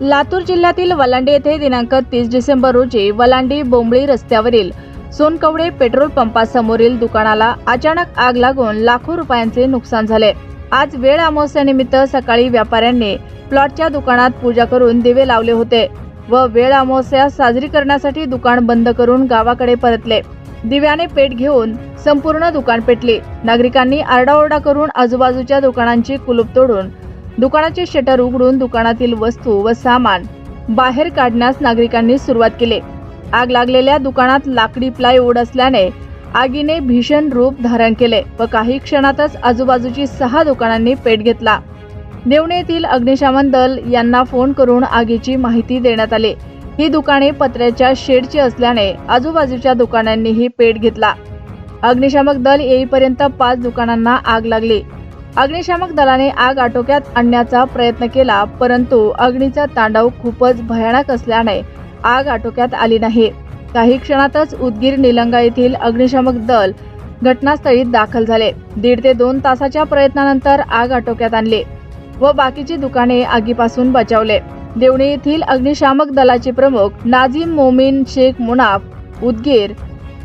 लातूर जिल्ह्यातील वलांडी येथे दिनांक तीस डिसेंबर रोजी वलांडी बोंबळी रस्त्यावरील सोनकवडे पेट्रोल पंपासमोरील दुकानाला अचानक आग लागून लाखो रुपयांचे नुकसान झाले. आज वेळ अमावस्यानिमित्त सकाळी व्यापाऱ्यांनी प्लॉटच्या दुकानात पूजा करून दिवे लावले होते व वेळ अमावस्या साजरी करण्यासाठी दुकान बंद करून गावाकडे परतले. दिव्याने पेट घेऊन संपूर्ण दुकान पेटली. नागरिकांनी आरडाओरडा करून आजूबाजूच्या दुकानांची कुलूप तोडून दुकानाचे शटर उघडून दुकानातील वस्तू व सामान बाहेर काढण्यास नागरिकांनी सुरुवात केली. आग लागलेल्या दुकानात लाकडी प्लायवूड असल्याने आगीने भीषण रूप धारण केले व काही क्षणातच आजूबाजूची सहा दुकानांनी पेट घेतला. देवणे येथील अग्निशमन दल यांना फोन करून आगीची माहिती देण्यात आली. ही दुकाने पत्र्याच्या शेडची असल्याने आजूबाजूच्या दुकानांनीही पेट घेतला. अग्निशामक दल येईपर्यंत पाच दुकानांना आग लागली. अग्निशामक दलाने आग आटोक्यात आणण्याचा प्रयत्न केला परंतु अग्नीचा तांडव खूपच भयानक असल्याने आग आटोक्यात आली नाही. काही क्षणातच उदगीर निलंगा येथील अग्निशामक दल घटनास्थळी दाखल झाले. दीड ते दोन तासाच्या प्रयत्नानंतर आग आटोक्यात आणली व बाकीची दुकाने आगीपासून बचावले. देवणी येथील अग्निशामक दलाचे प्रमुख नाझीम मोमीन शेख मुनाफ उदगीर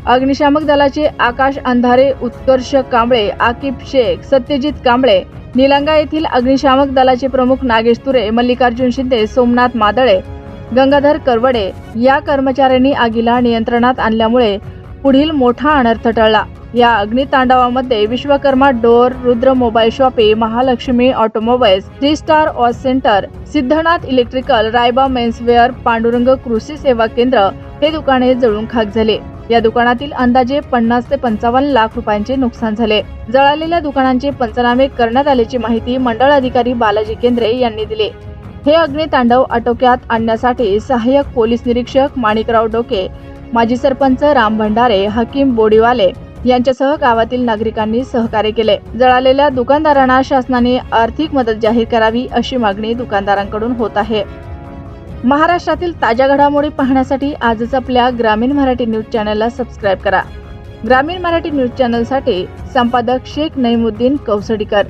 अग्निशामक दलाचे आकाश अंधारे उत्कर्ष कांबळे आकिब शेख सत्यजित कांबळे निलंगा येथील अग्निशामक दलाचे प्रमुख नागेश तुरे मल्लिकार्जुन शिंदे सोमनाथ मादळे गंगाधर करवडे या कर्मचाऱ्यांनी आगीला नियंत्रणात आणल्यामुळे पुढील मोठा अनर्थ टळला. या अग्नितांडवामध्ये Vishwakarma door Rudra mobile shoppe Mahalaxmi automobiles three star ऑस centre Siddhanath electrical Raiba menswear Pandurang कृषी सेवा केंद्र हे दुकाने जळून खाक झाले. या दुकानातील अंदाजे पन्नास ते पंचावन्न लाख रुपयांचे नुकसान झाले. जळालेल्या दुकानांचे पंचनामे करण्यात आल्याची माहिती मंडळ अधिकारी बालाजी केंद्रे यांनी दिली. हे अग्नितांडव आटोक्यात आणण्यासाठी सहाय्यक पोलीस निरीक्षक माणिकराव डोके माजी सरपंच राम भंडारे हकीम बोडीवाले यांच्यासह गावातील नागरिकांनी सहकार्य केले. जळालेल्या दुकानदारांना शासनाने आर्थिक मदत जाहीर करावी अशी मागणी दुकानदारांकडून होत आहे. महाराष्ट्रातील ताज्या घडामोडी पाहण्यासाठी आजच आपल्या ग्रामीण मराठी न्यूज चॅनलला सबस्क्राईब करा. ग्रामीण मराठी न्यूज चॅनलसाठी संपादक शेख नईमुद्दीन कौसडीकर.